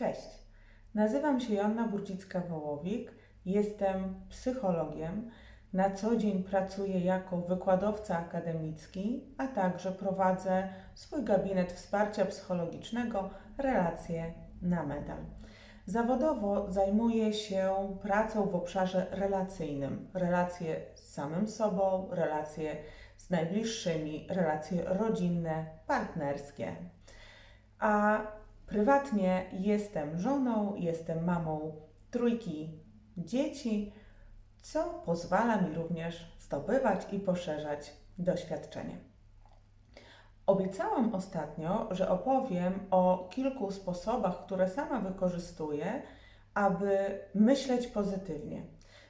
Cześć, nazywam się Joanna Burdzicka-Wołowik, jestem psychologiem. Na co dzień pracuję jako wykładowca akademicki, a także prowadzę swój gabinet wsparcia psychologicznego Relacje na Medal. Zawodowo zajmuję się pracą w obszarze relacyjnym. Relacje z samym sobą, relacje z najbliższymi, relacje rodzinne, partnerskie. A prywatnie jestem żoną, jestem mamą trójki dzieci, co pozwala mi również zdobywać i poszerzać doświadczenie. Obiecałam ostatnio, że opowiem o kilku sposobach, które sama wykorzystuję, aby myśleć pozytywnie.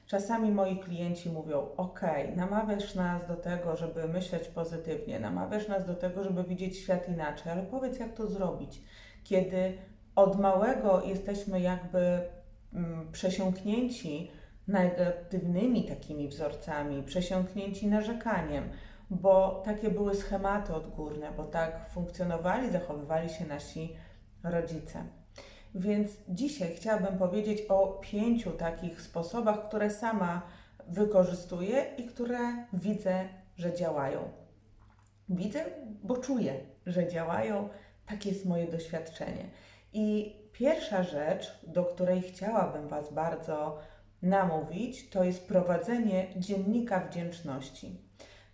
Czasami moi klienci mówią: OK, namawiasz nas do tego, żeby myśleć pozytywnie, namawiasz nas do tego, żeby widzieć świat inaczej, ale powiedz, jak to zrobić, kiedy od małego jesteśmy jakby mm, przesiąknięci negatywnymi takimi wzorcami, przesiąknięci narzekaniem, bo takie były schematy odgórne, bo tak funkcjonowali, zachowywali się nasi rodzice. Więc dzisiaj chciałabym powiedzieć o pięciu takich sposobach, które sama wykorzystuję i które widzę, że działają. Widzę, bo czuję, że działają. Takie jest moje doświadczenie. I pierwsza rzecz, do której chciałabym Was bardzo namówić, to jest prowadzenie dziennika wdzięczności.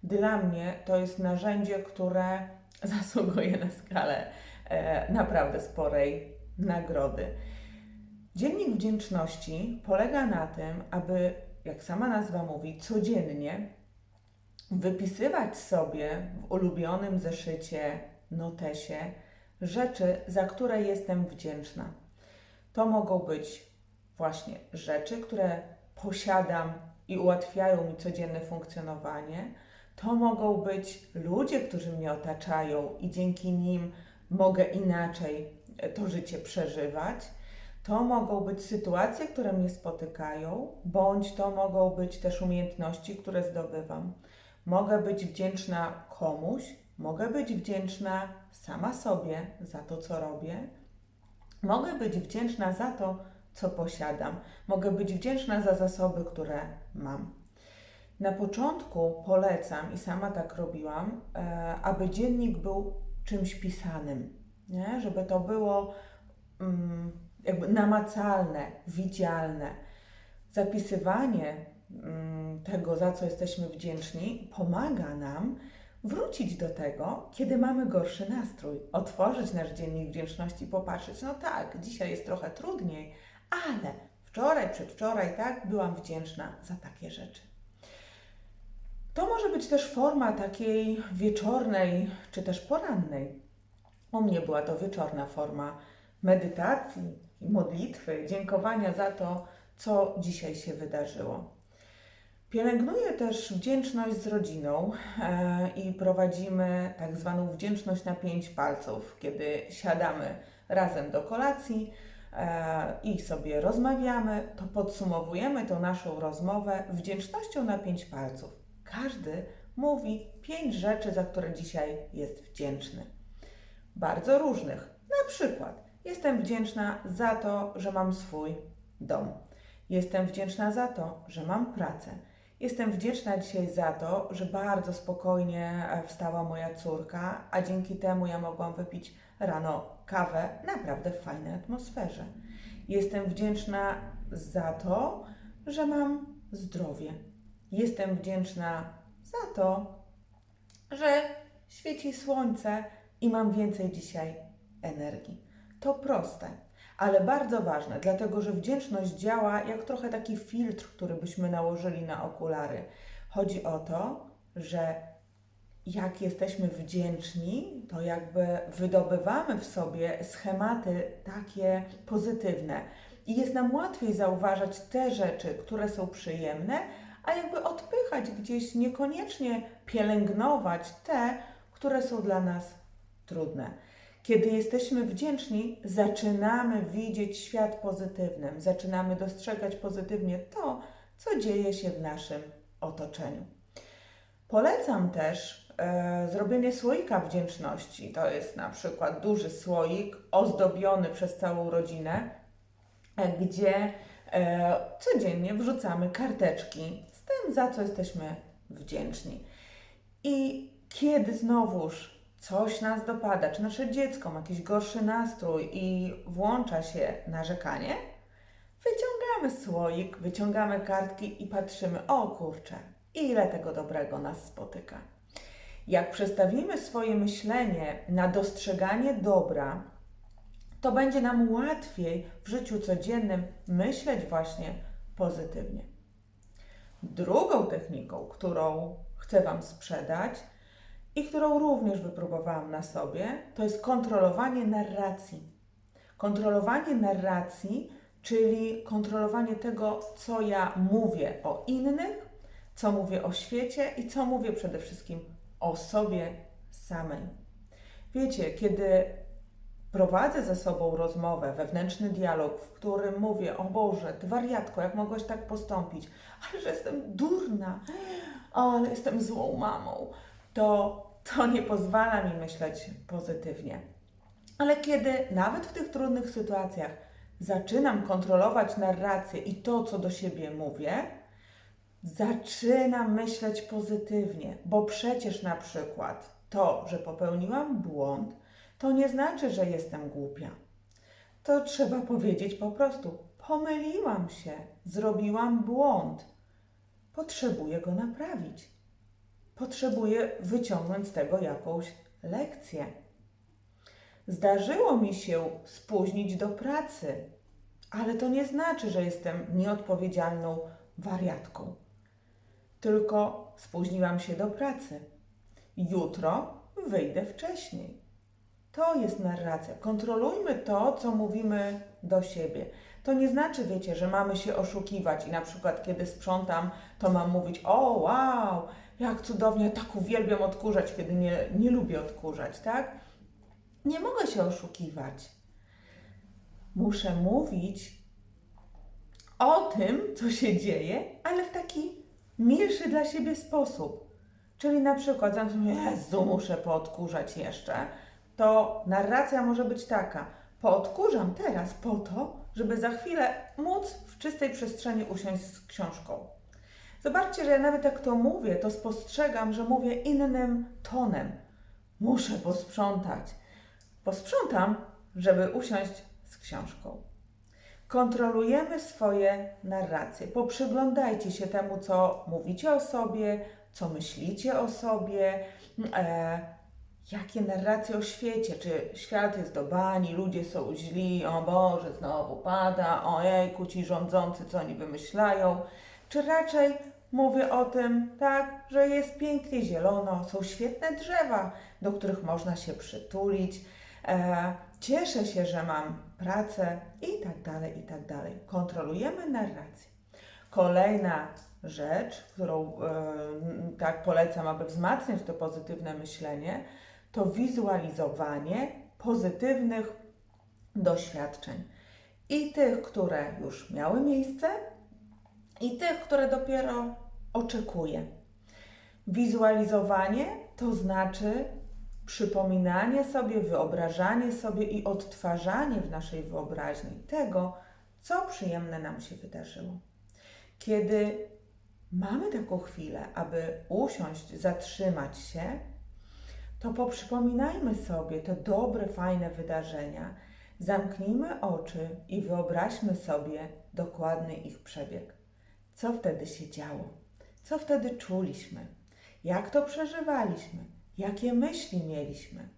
Dla mnie to jest narzędzie, które zasługuje na skalę e, naprawdę sporej nagrody. Dziennik wdzięczności polega na tym, aby, jak sama nazwa mówi, codziennie wypisywać sobie w ulubionym zeszycie, notesie rzeczy, za które jestem wdzięczna. To mogą być właśnie rzeczy, które posiadam i ułatwiają mi codzienne funkcjonowanie. To mogą być ludzie, którzy mnie otaczają i dzięki nim mogę inaczej to życie przeżywać. To mogą być sytuacje, które mnie spotykają, bądź to mogą być też umiejętności, które zdobywam. Mogę być wdzięczna komuś, mogę być wdzięczna sama sobie za to, co robię. Mogę być wdzięczna za to, co posiadam. Mogę być wdzięczna za zasoby, które mam. Na początku polecam, i sama tak robiłam, e, aby dziennik był czymś pisanym, nie? żeby to było mm, jakby namacalne, widzialne. Zapisywanie mm, tego, za co jesteśmy wdzięczni, pomaga nam wrócić do tego, kiedy mamy gorszy nastrój, otworzyć nasz dziennik wdzięczności popatrzeć, no tak, dzisiaj jest trochę trudniej, ale wczoraj, przedwczoraj, tak, byłam wdzięczna za takie rzeczy. To może być też forma takiej wieczornej czy też porannej. U mnie była to wieczorna forma medytacji, modlitwy, dziękowania za to, co dzisiaj się wydarzyło. Pielęgnuję też wdzięczność z rodziną e, i prowadzimy tak zwaną wdzięczność na pięć palców, kiedy siadamy razem do kolacji e, i sobie rozmawiamy, to podsumowujemy tą naszą rozmowę wdzięcznością na pięć palców. Każdy mówi pięć rzeczy, za które dzisiaj jest wdzięczny. Bardzo różnych. Na przykład, jestem wdzięczna za to, że mam swój dom. Jestem wdzięczna za to, że mam pracę. Jestem wdzięczna dzisiaj za to, że bardzo spokojnie e, wstała moja córka, a dzięki temu ja mogłam wypić rano kawę naprawdę w fajnej atmosferze. Jestem wdzięczna za to, że mam zdrowie. Jestem wdzięczna za to, że świeci słońce i mam więcej dzisiaj energii. To proste, ale bardzo ważne, dlatego że wdzięczność działa jak trochę taki filtr, który byśmy nałożyli na okulary. Chodzi o to, że jak jesteśmy wdzięczni, to jakby wydobywamy w sobie schematy takie pozytywne i jest nam łatwiej zauważać te rzeczy, które są przyjemne, a jakby odpychać gdzieś, niekoniecznie pielęgnować te, które są dla nas trudne. Kiedy jesteśmy wdzięczni, zaczynamy widzieć świat pozytywnym, zaczynamy dostrzegać pozytywnie to, co dzieje się w naszym otoczeniu. Polecam też e, zrobienie słoika wdzięczności. To jest na przykład duży słoik ozdobiony przez całą rodzinę, e, gdzie e, codziennie wrzucamy karteczki z tym, za co jesteśmy wdzięczni. I kiedy znowuż coś nas dopada, czy nasze dziecko ma jakiś gorszy nastrój i włącza się narzekanie, wyciągamy słoik, wyciągamy kartki i patrzymy, o kurczę, ile tego dobrego nas spotyka. Jak przestawimy swoje myślenie na dostrzeganie dobra, to będzie nam łatwiej w życiu codziennym myśleć właśnie pozytywnie. Drugą techniką, którą chcę Wam sprzedać i którą również wypróbowałam na sobie, to jest kontrolowanie narracji. Kontrolowanie narracji, czyli kontrolowanie tego, co ja mówię o innych, co mówię o świecie i co mówię przede wszystkim o sobie samej. Wiecie, kiedy prowadzę ze sobą rozmowę, wewnętrzny dialog, w którym mówię: O Boże, ty wariatko, jak mogłaś tak postąpić, ale że jestem durna, ale jestem złą mamą, to to nie pozwala mi myśleć pozytywnie. Ale kiedy nawet w tych trudnych sytuacjach zaczynam kontrolować narrację i to, co do siebie mówię, zaczynam myśleć pozytywnie, bo przecież na przykład to, że popełniłam błąd, to nie znaczy, że jestem głupia. To trzeba powiedzieć po prostu: pomyliłam się, zrobiłam błąd. Potrzebuję go naprawić. Potrzebuję wyciągnąć z tego jakąś lekcję. Zdarzyło mi się spóźnić do pracy, ale to nie znaczy, że jestem nieodpowiedzialną wariatką. Tylko spóźniłam się do pracy. Jutro wyjdę wcześniej. To jest narracja. Kontrolujmy to, co mówimy do siebie. To nie znaczy, wiecie, że mamy się oszukiwać i na przykład, kiedy sprzątam, to mam mówić: O, wow, jak cudownie, tak uwielbiam odkurzać, kiedy nie, nie lubię odkurzać, tak? Nie mogę się oszukiwać. Muszę mówić o tym, co się dzieje, ale w taki milszy dla siebie sposób. Czyli na przykład, zamiast mówić, Jezu, muszę poodkurzać jeszcze, to narracja może być taka, poodkurzam teraz po to, żeby za chwilę móc w czystej przestrzeni usiąść z książką. Zobaczcie, że ja nawet jak to mówię, to spostrzegam, że mówię innym tonem. Muszę posprzątać. Posprzątam, żeby usiąść z książką. Kontrolujemy swoje narracje. Poprzyglądajcie się temu, co mówicie o sobie, co myślicie o sobie, e, jakie narracje o świecie. Czy świat jest do bani, ludzie są źli, o Boże, znowu pada, ojejku, ci rządzący, co oni wymyślają. Czy raczej mówię o tym, tak, że jest pięknie zielono, są świetne drzewa, do których można się przytulić. E, cieszę się, że mam pracę i tak dalej, i tak dalej. Kontrolujemy narrację. Kolejna rzecz, którą e, tak polecam, aby wzmacniać to pozytywne myślenie, to wizualizowanie pozytywnych doświadczeń. I tych, które już miały miejsce, i tych, które dopiero oczekuję. Wizualizowanie to znaczy przypominanie sobie, wyobrażanie sobie i odtwarzanie w naszej wyobraźni tego, co przyjemne nam się wydarzyło. Kiedy mamy taką chwilę, aby usiąść, zatrzymać się, to poprzypominajmy sobie te dobre, fajne wydarzenia, zamknijmy oczy i wyobraźmy sobie dokładny ich przebieg. Co wtedy się działo? Co wtedy czuliśmy? Jak to przeżywaliśmy? Jakie myśli mieliśmy?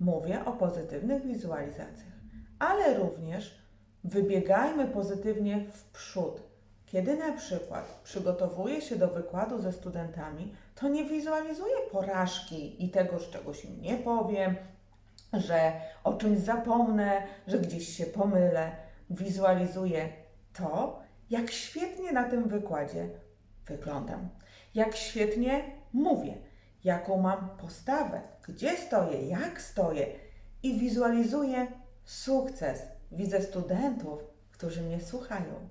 Mówię o pozytywnych wizualizacjach, ale również wybiegajmy pozytywnie w przód. Kiedy na przykład przygotowuję się do wykładu ze studentami, to nie wizualizuję porażki i tego, że czegoś im nie powiem, że o czymś zapomnę, że gdzieś się pomylę. Wizualizuję to, jak świetnie na tym wykładzie wyglądam, jak świetnie mówię, jaką mam postawę, gdzie stoję, jak stoję i wizualizuję sukces. Widzę studentów, którzy mnie słuchają.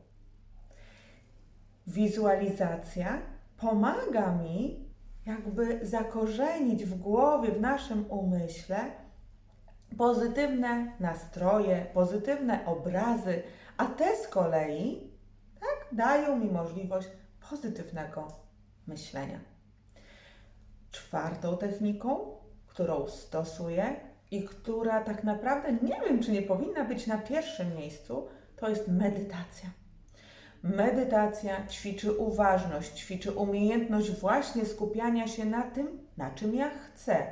Wizualizacja pomaga mi jakby zakorzenić w głowie, w naszym umyśle pozytywne nastroje, pozytywne obrazy, a te z kolei tak, dają mi możliwość pozytywnego myślenia. Czwartą techniką, którą stosuję i która tak naprawdę nie wiem, czy nie powinna być na pierwszym miejscu, to jest medytacja. Medytacja ćwiczy uważność, ćwiczy umiejętność właśnie skupiania się na tym, na czym ja chcę,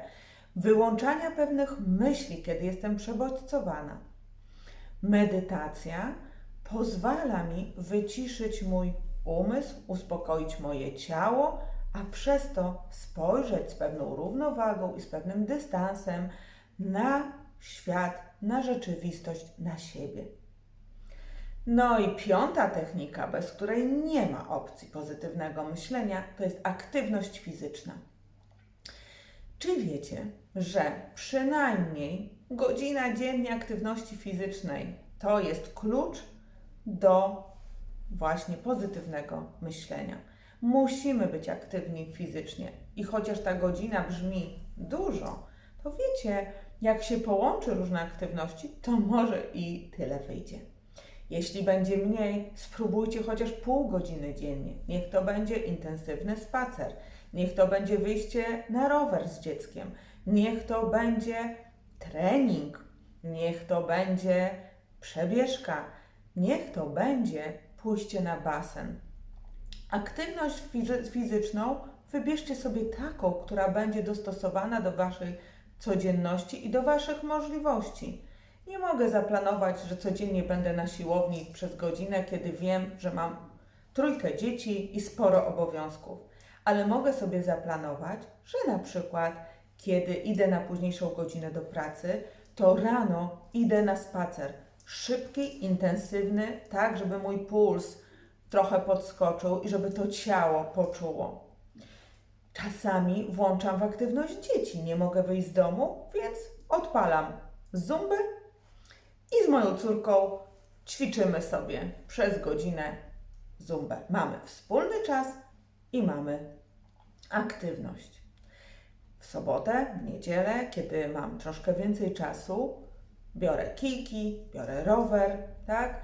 wyłączania pewnych myśli, kiedy jestem przebodźcowana. Medytacja pozwala mi wyciszyć mój umysł, uspokoić moje ciało, a przez to spojrzeć z pewną równowagą i z pewnym dystansem na świat, na rzeczywistość, na siebie. No i piąta technika, bez której nie ma opcji pozytywnego myślenia, to jest aktywność fizyczna. Czy wiecie, że przynajmniej godzina dziennie aktywności fizycznej to jest klucz do właśnie pozytywnego myślenia? Musimy być aktywni fizycznie i chociaż ta godzina brzmi dużo, to wiecie, jak się połączy różne aktywności, to może i tyle wyjdzie. Jeśli będzie mniej, spróbujcie chociaż pół godziny dziennie. Niech to będzie intensywny spacer, niech to będzie wyjście na rower z dzieckiem, niech to będzie trening, niech to będzie przebieżka, niech to będzie pójście na basen. Aktywność fizy- fizyczną wybierzcie sobie taką, która będzie dostosowana do Waszej codzienności i do Waszych możliwości. Nie mogę zaplanować, że codziennie będę na siłowni przez godzinę, kiedy wiem, że mam trójkę dzieci i sporo obowiązków. Ale mogę sobie zaplanować, że na przykład, kiedy idę na późniejszą godzinę do pracy, to rano idę na spacer. Szybki, intensywny, tak, żeby mój puls trochę podskoczył i żeby to ciało poczuło. Czasami włączam w aktywność dzieci. Nie mogę wyjść z domu, więc odpalam zumbę i z moją córką ćwiczymy sobie przez godzinę zumbę. Mamy wspólny czas i mamy aktywność. W sobotę, w niedzielę, kiedy mam troszkę więcej czasu, biorę kijki, biorę rower, tak?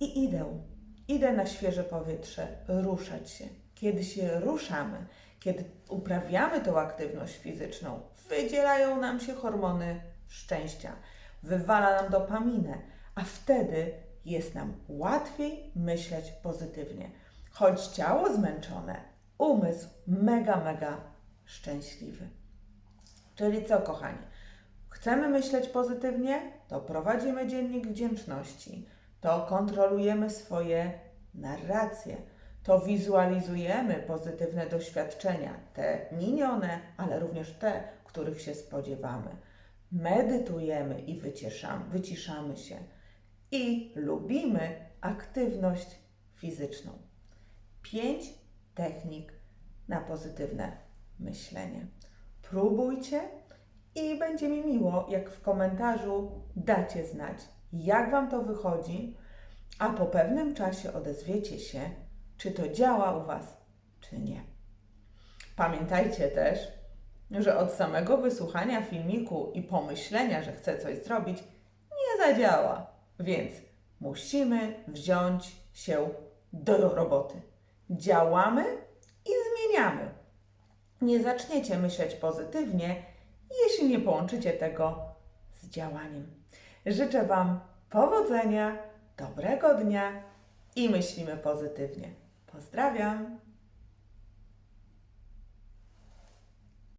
I idę. Idę na świeże powietrze, ruszać się. Kiedy się ruszamy, kiedy uprawiamy tą aktywność fizyczną, wydzielają nam się hormony szczęścia, wywala nam dopaminę, a wtedy jest nam łatwiej myśleć pozytywnie. Choć ciało zmęczone, umysł mega, mega szczęśliwy. Czyli co, kochani? Chcemy myśleć pozytywnie? To prowadzimy dziennik wdzięczności, to kontrolujemy swoje narracje, to wizualizujemy pozytywne doświadczenia, te minione, ale również te, których się spodziewamy. Medytujemy i wyciszamy, wyciszamy się i lubimy aktywność fizyczną. Pięć technik na pozytywne myślenie. Próbujcie i będzie mi miło, jak w komentarzu dacie znać, jak Wam to wychodzi, a po pewnym czasie odezwiecie się, czy to działa u Was, czy nie. Pamiętajcie też, że od samego wysłuchania filmiku i pomyślenia, że chcę coś zrobić, nie zadziała. Więc musimy wziąć się do roboty. Działamy i zmieniamy. Nie zaczniecie myśleć pozytywnie, jeśli nie połączycie tego z działaniem. Życzę Wam powodzenia, dobrego dnia i myślimy pozytywnie. Pozdrawiam!